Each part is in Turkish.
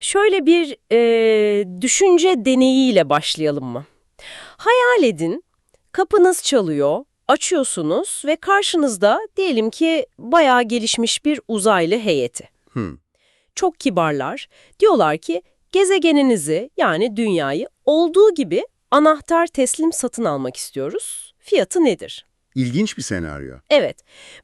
Şöyle bir e, düşünce deneyiyle başlayalım mı? Hayal edin, kapınız çalıyor, açıyorsunuz ve karşınızda diyelim ki bayağı gelişmiş bir uzaylı heyeti. Hı. Çok kibarlar. Diyorlar ki gezegeninizi yani dünyayı olduğu gibi anahtar teslim satın almak istiyoruz. Fiyatı nedir? İlginç bir senaryo. Evet,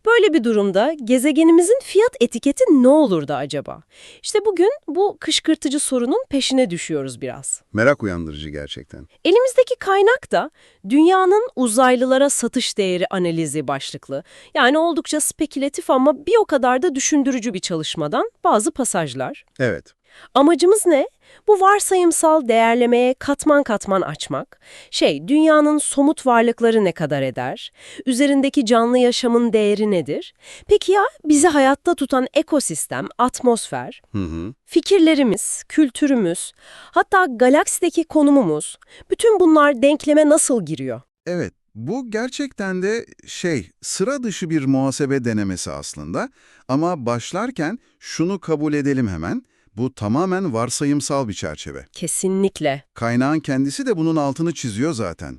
böyle bir durumda gezegenimizin fiyat etiketi ne olurdu acaba? İşte bugün bu kışkırtıcı sorunun peşine düşüyoruz biraz. Merak uyandırıcı gerçekten. Elimizdeki kaynak da dünyanın uzaylılara satış değeri analizi başlıklı. Yani oldukça spekülatif ama bir o kadar da düşündürücü bir çalışmadan bazı pasajlar. Evet. Amacımız ne? Bu varsayımsal değerlemeye katman katman açmak. Şey, dünyanın somut varlıkları ne kadar eder? Üzerindeki canlı yaşamın değeri nedir? Peki ya bizi hayatta tutan ekosistem, atmosfer, Hı hı. fikirlerimiz, kültürümüz, hatta galaksideki konumumuz, bütün bunlar denkleme nasıl giriyor? Evet, bu gerçekten de şey, sıra dışı bir muhasebe denemesi aslında. Ama başlarken şunu kabul edelim hemen, bu tamamen varsayımsal bir çerçeve. Kesinlikle. Kaynağın kendisi de bunun altını çiziyor zaten.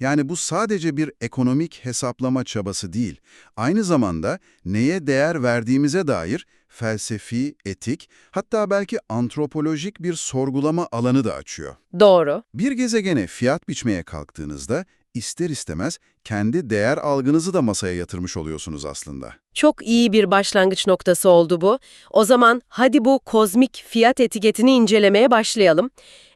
Yani bu sadece bir ekonomik hesaplama çabası değil, aynı zamanda neye değer verdiğimize dair felsefi, etik, hatta belki antropolojik bir sorgulama alanı da açıyor. Doğru. Bir gezegene fiyat biçmeye kalktığınızda ister istemez kendi değer algınızı da masaya yatırmış oluyorsunuz aslında. Çok iyi bir başlangıç noktası oldu bu. O zaman hadi bu kozmik fiyat etiketini incelemeye başlayalım.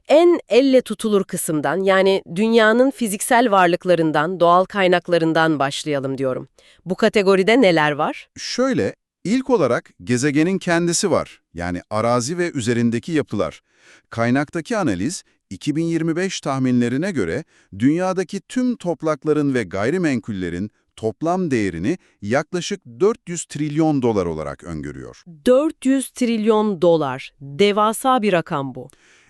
En elle tutulur kısımdan yani dünyanın fiziksel varlıklarından, doğal kaynaklarından başlayalım diyorum. Bu kategoride neler var? Şöyle, ilk olarak gezegenin kendisi var. Yani arazi ve üzerindeki yapılar. Kaynaktaki analiz, 2025 tahminlerine göre dünyadaki tüm toprakların ve gayrimenkullerin toplam değerini yaklaşık 400 trilyon dolar olarak öngörüyor. 400 trilyon dolar. Devasa bir rakam bu.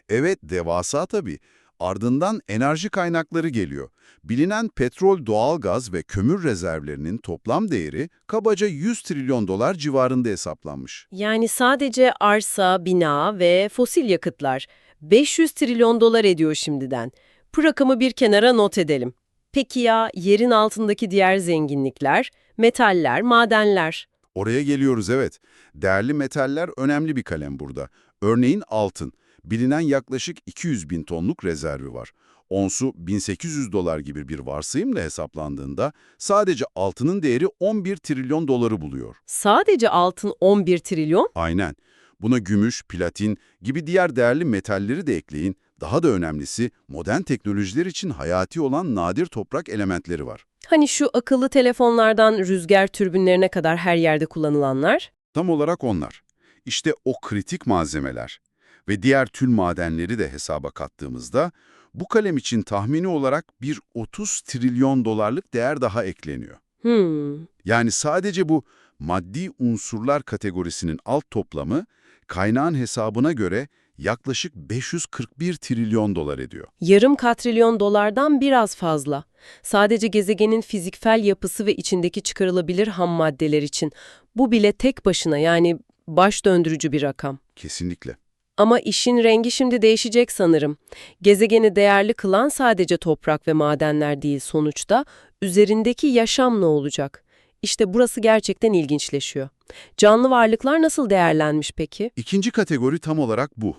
Evet, devasa tabii. Ardından enerji kaynakları geliyor. Bilinen petrol, doğalgaz ve kömür rezervlerinin toplam değeri kabaca 100 trilyon dolar civarında hesaplanmış. Yani sadece arsa, bina ve fosil yakıtlar 500 trilyon dolar ediyor şimdiden. Bu rakamı bir kenara not edelim. Peki ya yerin altındaki diğer zenginlikler, metaller, madenler? Oraya geliyoruz evet. Değerli metaller önemli bir kalem burada. Örneğin altın. Bilinen yaklaşık 200 bin tonluk rezervi var. Onsu 1800 dolar gibi bir varsayımla hesaplandığında sadece altının değeri 11 trilyon doları buluyor. Sadece altın 11 trilyon? Aynen. Buna gümüş, platin gibi diğer değerli metalleri de ekleyin. Daha da önemlisi modern teknolojiler için hayati olan nadir toprak elementleri var. Hani şu akıllı telefonlardan rüzgar türbinlerine kadar her yerde kullanılanlar? Tam olarak onlar. İşte o kritik malzemeler ve diğer tül madenleri de hesaba kattığımızda bu kalem için tahmini olarak bir 30 trilyon dolarlık değer daha ekleniyor. Hmm. Yani sadece bu maddi unsurlar kategorisinin alt toplamı kaynağın hesabına göre yaklaşık 541 trilyon dolar ediyor. Yarım katrilyon dolardan biraz fazla. Sadece gezegenin fiziksel yapısı ve içindeki çıkarılabilir ham maddeler için. Bu bile tek başına yani baş döndürücü bir rakam. Kesinlikle. Ama işin rengi şimdi değişecek sanırım. Gezegeni değerli kılan sadece toprak ve madenler değil sonuçta, üzerindeki yaşam ne olacak? İşte burası gerçekten ilginçleşiyor. Canlı varlıklar nasıl değerlenmiş peki? İkinci kategori tam olarak bu.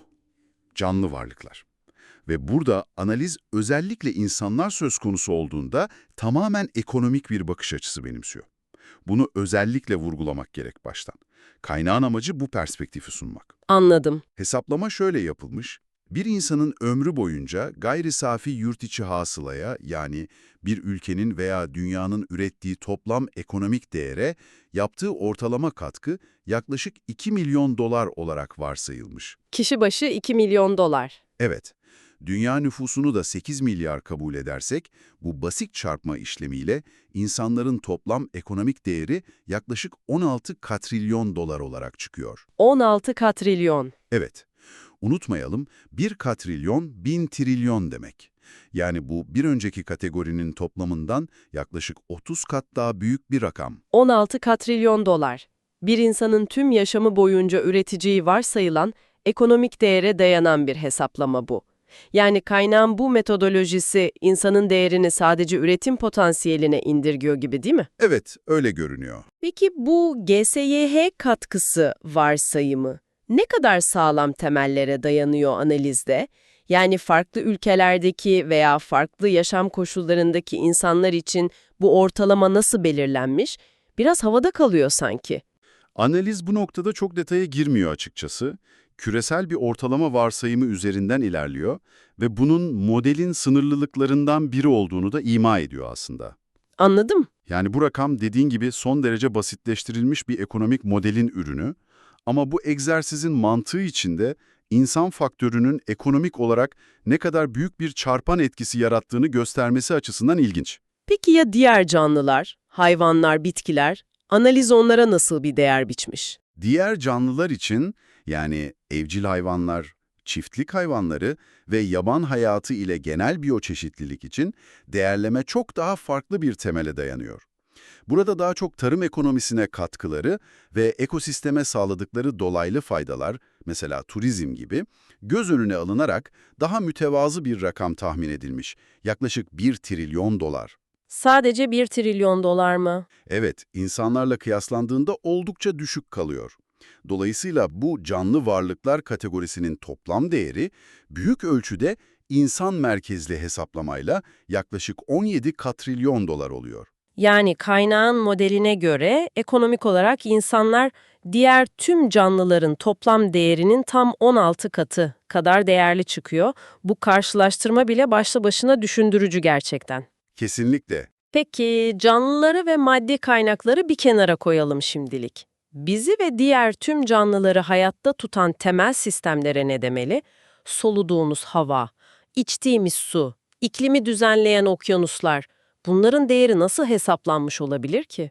Canlı varlıklar. Ve burada analiz özellikle insanlar söz konusu olduğunda tamamen ekonomik bir bakış açısı benimsiyor. Bunu özellikle vurgulamak gerek baştan. Kaynağın amacı bu perspektifi sunmak. Anladım. Hesaplama şöyle yapılmış. Bir insanın ömrü boyunca gayri safi yurt içi hasılaya yani bir ülkenin veya dünyanın ürettiği toplam ekonomik değere yaptığı ortalama katkı yaklaşık 2 milyon dolar olarak varsayılmış. Kişi başı 2 milyon dolar. Evet, dünya nüfusunu da 8 milyar kabul edersek bu basit çarpma işlemiyle insanların toplam ekonomik değeri yaklaşık 16 katrilyon dolar olarak çıkıyor. 16 katrilyon. Evet, unutmayalım bir katrilyon bin trilyon demek. Yani bu bir önceki kategorinin toplamından yaklaşık 30 kat daha büyük bir rakam. 16 katrilyon dolar. Bir insanın tüm yaşamı boyunca üreteceği varsayılan ekonomik değere dayanan bir hesaplama bu. Yani kaynağın bu metodolojisi insanın değerini sadece üretim potansiyeline indirgiyor gibi değil mi? Evet, öyle görünüyor. Peki bu GSYH katkısı varsayımı ne kadar sağlam temellere dayanıyor analizde? Yani farklı ülkelerdeki veya farklı yaşam koşullarındaki insanlar için bu ortalama nasıl belirlenmiş? Biraz havada kalıyor sanki. Analiz bu noktada çok detaya girmiyor açıkçası. Küresel bir ortalama varsayımı üzerinden ilerliyor ve bunun modelin sınırlılıklarından biri olduğunu da ima ediyor aslında. Anladım. Yani bu rakam dediğin gibi son derece basitleştirilmiş bir ekonomik modelin ürünü ama bu egzersizin mantığı içinde insan faktörünün ekonomik olarak ne kadar büyük bir çarpan etkisi yarattığını göstermesi açısından ilginç. Peki ya diğer canlılar, hayvanlar, bitkiler? Analiz onlara nasıl bir değer biçmiş? Diğer canlılar için yani evcil hayvanlar, çiftlik hayvanları ve yaban hayatı ile genel biyoçeşitlilik için değerleme çok daha farklı bir temele dayanıyor. Burada daha çok tarım ekonomisine katkıları ve ekosisteme sağladıkları dolaylı faydalar, mesela turizm gibi, göz önüne alınarak daha mütevazı bir rakam tahmin edilmiş, yaklaşık 1 trilyon dolar. Sadece 1 trilyon dolar mı? Evet, insanlarla kıyaslandığında oldukça düşük kalıyor. Dolayısıyla bu canlı varlıklar kategorisinin toplam değeri büyük ölçüde insan merkezli hesaplamayla yaklaşık 17 katrilyon dolar oluyor. Yani kaynağın modeline göre ekonomik olarak insanlar diğer tüm canlıların toplam değerinin tam 16 katı kadar değerli çıkıyor. Bu karşılaştırma bile başlı başına düşündürücü gerçekten. Kesinlikle. Peki canlıları ve maddi kaynakları bir kenara koyalım şimdilik. Bizi ve diğer tüm canlıları hayatta tutan temel sistemlere ne demeli? Soluduğumuz hava, içtiğimiz su, iklimi düzenleyen okyanuslar. Bunların değeri nasıl hesaplanmış olabilir ki?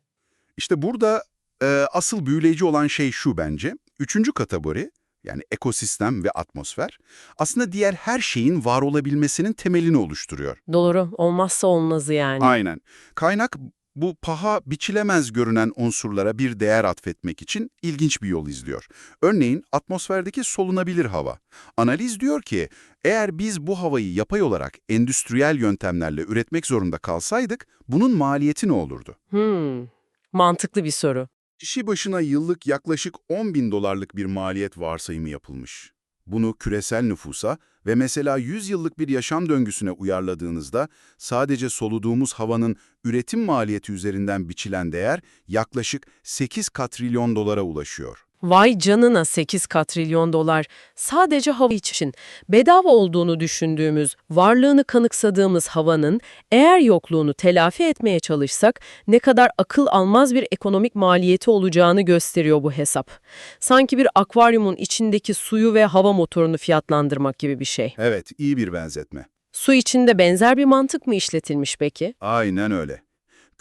İşte burada e, asıl büyüleyici olan şey şu bence. Üçüncü kategori, yani ekosistem ve atmosfer, aslında diğer her şeyin var olabilmesinin temelini oluşturuyor. Doğru, olmazsa olmazı yani. Aynen. Kaynak bu paha biçilemez görünen unsurlara bir değer atfetmek için ilginç bir yol izliyor. Örneğin atmosferdeki solunabilir hava. Analiz diyor ki eğer biz bu havayı yapay olarak endüstriyel yöntemlerle üretmek zorunda kalsaydık bunun maliyeti ne olurdu? Hmm, mantıklı bir soru. Kişi başına yıllık yaklaşık 10 bin dolarlık bir maliyet varsayımı yapılmış. Bunu küresel nüfusa ve mesela 100 yıllık bir yaşam döngüsüne uyarladığınızda sadece soluduğumuz havanın üretim maliyeti üzerinden biçilen değer yaklaşık 8 katrilyon dolara ulaşıyor. Vay canına 8 katrilyon dolar. Sadece hava için bedava olduğunu düşündüğümüz, varlığını kanıksadığımız havanın eğer yokluğunu telafi etmeye çalışsak ne kadar akıl almaz bir ekonomik maliyeti olacağını gösteriyor bu hesap. Sanki bir akvaryumun içindeki suyu ve hava motorunu fiyatlandırmak gibi bir şey. Evet, iyi bir benzetme. Su içinde benzer bir mantık mı işletilmiş peki? Aynen öyle.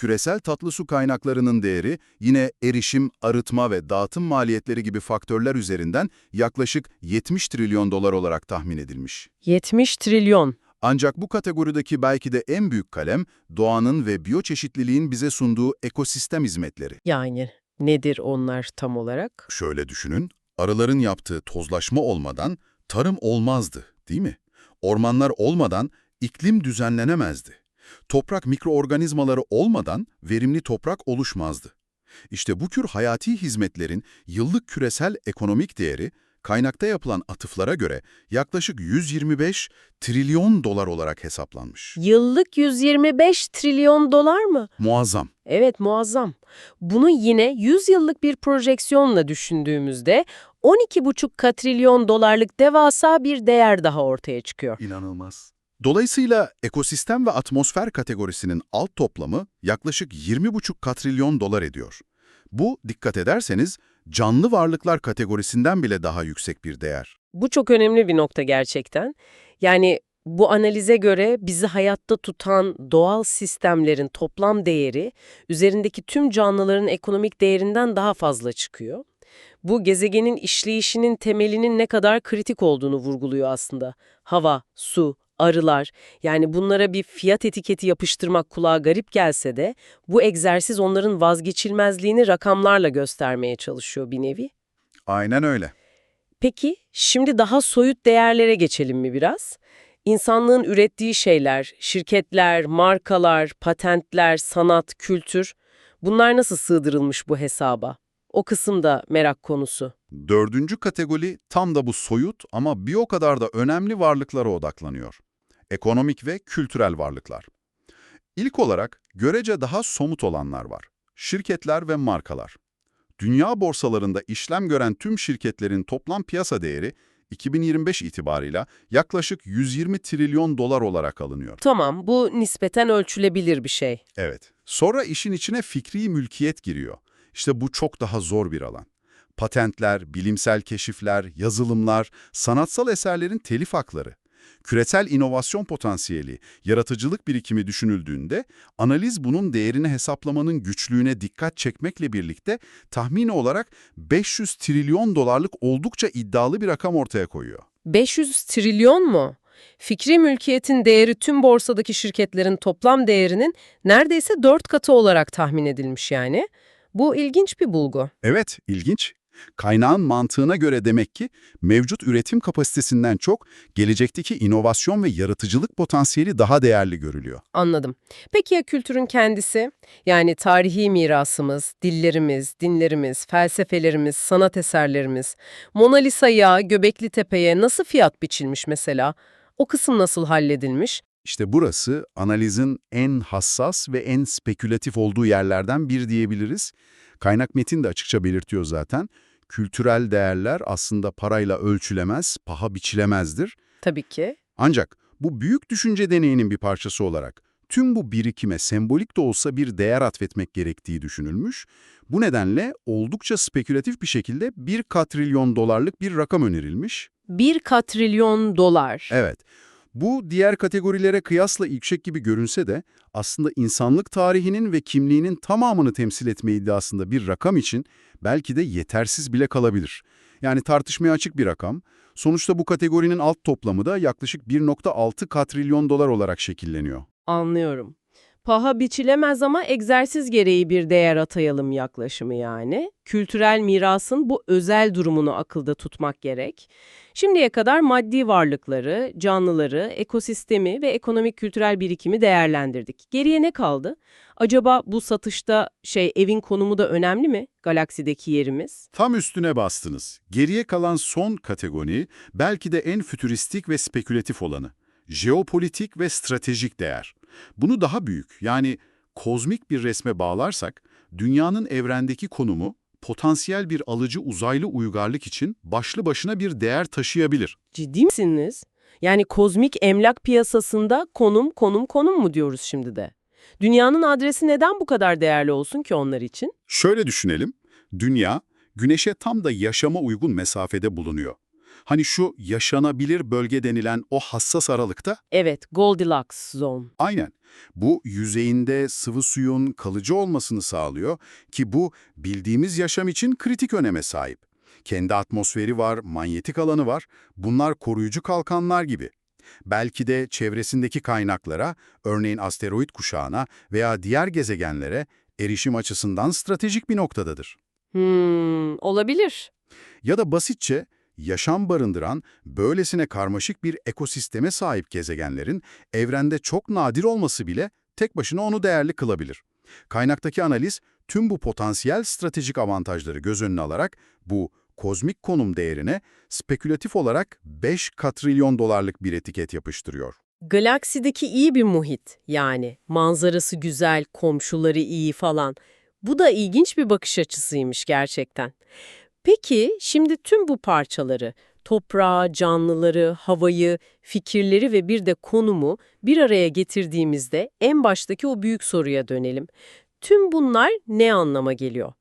Küresel tatlı su kaynaklarının değeri yine erişim, arıtma ve dağıtım maliyetleri gibi faktörler üzerinden yaklaşık 70 trilyon dolar olarak tahmin edilmiş. 70 trilyon. Ancak bu kategorideki belki de en büyük kalem, doğanın ve biyoçeşitliliğin bize sunduğu ekosistem hizmetleri. Yani nedir onlar tam olarak? Şöyle düşünün, arıların yaptığı tozlaşma olmadan tarım olmazdı, değil mi? Ormanlar olmadan iklim düzenlenemezdi. Toprak mikroorganizmaları olmadan verimli toprak oluşmazdı. İşte bu tür hayati hizmetlerin yıllık küresel ekonomik değeri, kaynakta yapılan atıflara göre yaklaşık 125 trilyon dolar olarak hesaplanmış. Yıllık 125 trilyon dolar mı? Muazzam. Evet muazzam. Bunu yine 100 yıllık bir projeksiyonla düşündüğümüzde 12,5 katrilyon dolarlık devasa bir değer daha ortaya çıkıyor. İnanılmaz. Dolayısıyla ekosistem ve atmosfer kategorisinin alt toplamı yaklaşık 20,5 katrilyon dolar ediyor. Bu, dikkat ederseniz, canlı varlıklar kategorisinden bile daha yüksek bir değer. Bu çok önemli bir nokta gerçekten. Yani bu analize göre bizi hayatta tutan doğal sistemlerin toplam değeri üzerindeki tüm canlıların ekonomik değerinden daha fazla çıkıyor. Bu gezegenin işleyişinin temelinin ne kadar kritik olduğunu vurguluyor aslında. Hava, su, arılar yani bunlara bir fiyat etiketi yapıştırmak kulağa garip gelse de bu egzersiz onların vazgeçilmezliğini rakamlarla göstermeye çalışıyor bir nevi. Aynen öyle. Peki, şimdi daha soyut değerlere geçelim mi biraz? İnsanlığın ürettiği şeyler, şirketler, markalar, patentler, sanat, kültür, bunlar nasıl sığdırılmış bu hesaba? O kısım da merak konusu. Dördüncü kategori tam da bu soyut ama bir o kadar da önemli varlıklara odaklanıyor. Ekonomik ve kültürel varlıklar. İlk olarak görece daha somut olanlar var. Şirketler ve markalar. Dünya borsalarında işlem gören tüm şirketlerin toplam piyasa değeri 2025 itibarıyla yaklaşık 120 trilyon dolar olarak alınıyor. Tamam, bu nispeten ölçülebilir bir şey. Evet. Sonra işin içine fikri mülkiyet giriyor. İşte bu çok daha zor bir alan. Patentler, bilimsel keşifler, yazılımlar, sanatsal eserlerin telif hakları. Küresel inovasyon potansiyeli, yaratıcılık birikimi düşünüldüğünde analiz bunun değerini hesaplamanın güçlüğüne dikkat çekmekle birlikte tahmini olarak 500 trilyon dolarlık oldukça iddialı bir rakam ortaya koyuyor. 500 trilyon mu? Fikri mülkiyetin değeri tüm borsadaki şirketlerin toplam değerinin neredeyse 4 katı olarak tahmin edilmiş yani. Bu ilginç bir bulgu. Evet, ilginç. Kaynağın mantığına göre demek ki mevcut üretim kapasitesinden çok gelecekteki inovasyon ve yaratıcılık potansiyeli daha değerli görülüyor. Anladım. Peki ya kültürün kendisi? Yani tarihi mirasımız, dillerimiz, dinlerimiz, felsefelerimiz, sanat eserlerimiz. Mona Lisa'ya, Göbekli Tepe'ye nasıl fiyat biçilmiş mesela? O kısım nasıl halledilmiş? İşte burası analizin en hassas ve en spekülatif olduğu yerlerden bir diyebiliriz. Kaynak metin de açıkça belirtiyor zaten. Kültürel değerler aslında parayla ölçülemez, paha biçilemezdir. Tabii ki. Ancak bu büyük düşünce deneyinin bir parçası olarak tüm bu birikime sembolik de olsa bir değer atfetmek gerektiği düşünülmüş. Bu nedenle oldukça spekülatif bir şekilde 1 katrilyon dolarlık bir rakam önerilmiş. 1 katrilyon dolar. Evet, bu diğer kategorilere kıyasla yüksek gibi görünse de aslında insanlık tarihinin ve kimliğinin tamamını temsil etme iddiasında bir rakam için belki de yetersiz bile kalabilir. Yani tartışmaya açık bir rakam. Sonuçta bu kategorinin alt toplamı da yaklaşık 1.6 katrilyon dolar olarak şekilleniyor. Anlıyorum. Paha biçilemez ama egzersiz gereği bir değer atayalım yaklaşımı yani. Kültürel mirasın bu özel durumunu akılda tutmak gerek. Şimdiye kadar maddi varlıkları, canlıları, ekosistemi ve ekonomik kültürel birikimi değerlendirdik. Geriye ne kaldı? Acaba bu satışta şey evin konumu da önemli mi? Galaksideki yerimiz? Tam üstüne bastınız. Geriye kalan son kategori belki de en fütüristik ve spekülatif olanı. Jeopolitik ve stratejik değer. Bunu daha büyük yani kozmik bir resme bağlarsak dünyanın evrendeki konumu potansiyel bir alıcı uzaylı uygarlık için başlı başına bir değer taşıyabilir. Ciddi misiniz? Yani kozmik emlak piyasasında konum, konum, konum mu diyoruz şimdi de? Dünyanın adresi neden bu kadar değerli olsun ki onlar için? Şöyle düşünelim, dünya güneşe tam da yaşama uygun mesafede bulunuyor. Hani şu yaşanabilir bölge denilen o hassas aralıkta Evet, Goldilocks zone. Aynen. Bu yüzeyinde sıvı suyun kalıcı olmasını sağlıyor ki bu bildiğimiz yaşam için kritik öneme sahip. Kendi atmosferi var, manyetik alanı var. Bunlar koruyucu kalkanlar gibi. Belki de çevresindeki kaynaklara, örneğin asteroid kuşağına veya diğer gezegenlere erişim açısından stratejik bir noktadadır. Hmm, olabilir. Ya da basitçe yaşam barındıran, böylesine karmaşık bir ekosisteme sahip gezegenlerin evrende çok nadir olması bile tek başına onu değerli kılabilir. Kaynaktaki analiz tüm bu potansiyel stratejik avantajları göz önüne alarak bu kozmik konum değerine spekülatif olarak 5 katrilyon dolarlık bir etiket yapıştırıyor. Galaksideki iyi bir muhit yani. Manzarası güzel, komşuları iyi falan. Bu da ilginç bir bakış açısıymış gerçekten. Peki şimdi tüm bu parçaları, toprağı, canlıları, havayı, fikirleri ve bir de konumu bir araya getirdiğimizde en baştaki o büyük soruya dönelim. Tüm bunlar ne anlama geliyor?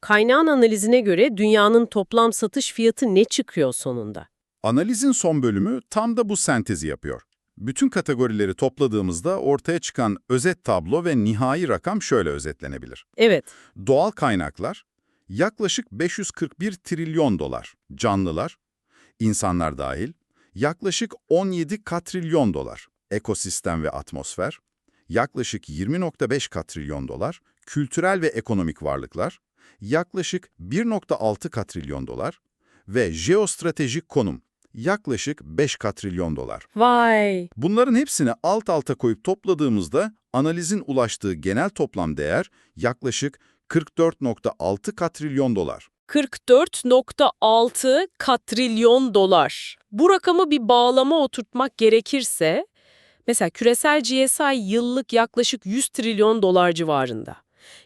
Kaynağın analizine göre dünyanın toplam satış fiyatı ne çıkıyor sonunda? Analizin son bölümü tam da bu sentezi yapıyor. Bütün kategorileri topladığımızda ortaya çıkan özet tablo ve nihai rakam şöyle özetlenebilir. Evet, Doğal kaynaklar yaklaşık 541 trilyon dolar. Canlılar, insanlar dahil, yaklaşık 17 katrilyon dolar. Ekosistem ve atmosfer, yaklaşık 20.5 katrilyon dolar. Kültürel ve ekonomik varlıklar, yaklaşık 1.6 katrilyon dolar. ve jeostratejik konum yaklaşık 5 katrilyon dolar. Vay! Bunların hepsini alt alta koyup topladığımızda analizin ulaştığı genel toplam değer yaklaşık 44.6 katrilyon dolar. 44.6 katrilyon dolar. Bu rakamı bir bağlama oturtmak gerekirse, mesela küresel GSI yıllık yaklaşık 100 trilyon dolar civarında.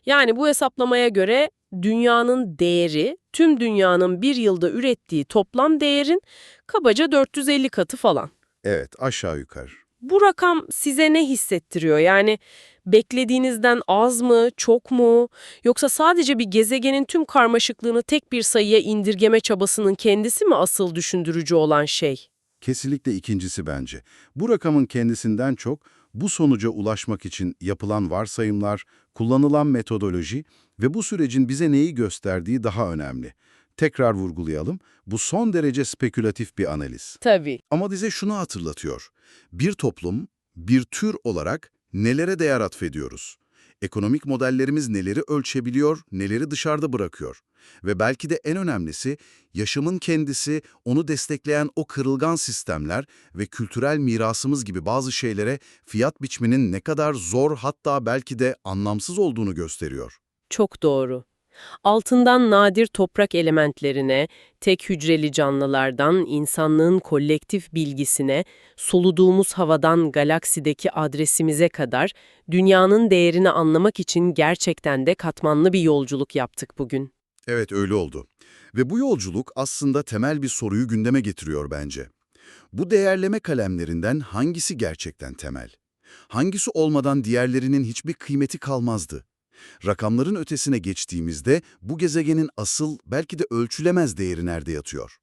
Yani bu hesaplamaya göre dünyanın değeri, tüm dünyanın bir yılda ürettiği toplam değerin kabaca 450 katı falan. Evet, aşağı yukarı. Bu rakam size ne hissettiriyor? Yani beklediğinizden az mı, çok mu? Yoksa sadece bir gezegenin tüm karmaşıklığını tek bir sayıya indirgeme çabasının kendisi mi asıl düşündürücü olan şey? Kesinlikle ikincisi bence. Bu rakamın kendisinden çok bu sonuca ulaşmak için yapılan varsayımlar, kullanılan metodoloji ve bu sürecin bize neyi gösterdiği daha önemli. Tekrar vurgulayalım, bu son derece spekülatif bir analiz. Tabii. Ama bize şunu hatırlatıyor. Bir toplum, bir tür olarak nelere değer atfediyoruz? Ekonomik modellerimiz neleri ölçebiliyor, neleri dışarıda bırakıyor? Ve belki de en önemlisi, yaşamın kendisi, onu destekleyen o kırılgan sistemler ve kültürel mirasımız gibi bazı şeylere fiyat biçmenin ne kadar zor hatta belki de anlamsız olduğunu gösteriyor. Çok doğru. Altından nadir toprak elementlerine, tek hücreli canlılardan insanlığın kolektif bilgisine, soluduğumuz havadan galaksideki adresimize kadar dünyanın değerini anlamak için gerçekten de katmanlı bir yolculuk yaptık bugün. Evet öyle oldu. Ve bu yolculuk aslında temel bir soruyu gündeme getiriyor bence. Bu değerleme kalemlerinden hangisi gerçekten temel? Hangisi olmadan diğerlerinin hiçbir kıymeti kalmazdı? Rakamların ötesine geçtiğimizde bu gezegenin asıl belki de ölçülemez değeri nerede yatıyor?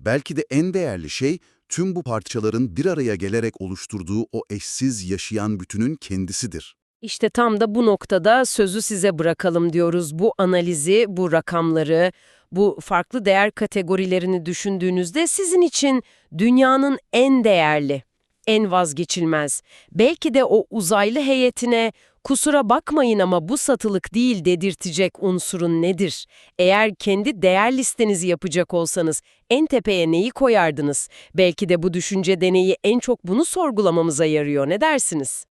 Belki de en değerli şey tüm bu parçaların bir araya gelerek oluşturduğu o eşsiz yaşayan bütünün kendisidir. İşte tam da bu noktada sözü size bırakalım diyoruz. Bu analizi, bu rakamları, bu farklı değer kategorilerini düşündüğünüzde sizin için dünyanın en değerli, en vazgeçilmez, belki de o uzaylı heyetine kusura bakmayın ama bu satılık değil dedirtecek unsurun nedir? Eğer kendi değer listenizi yapacak olsanız en tepeye neyi koyardınız? Belki de bu düşünce deneyi en çok bunu sorgulamamıza yarıyor. Ne dersiniz?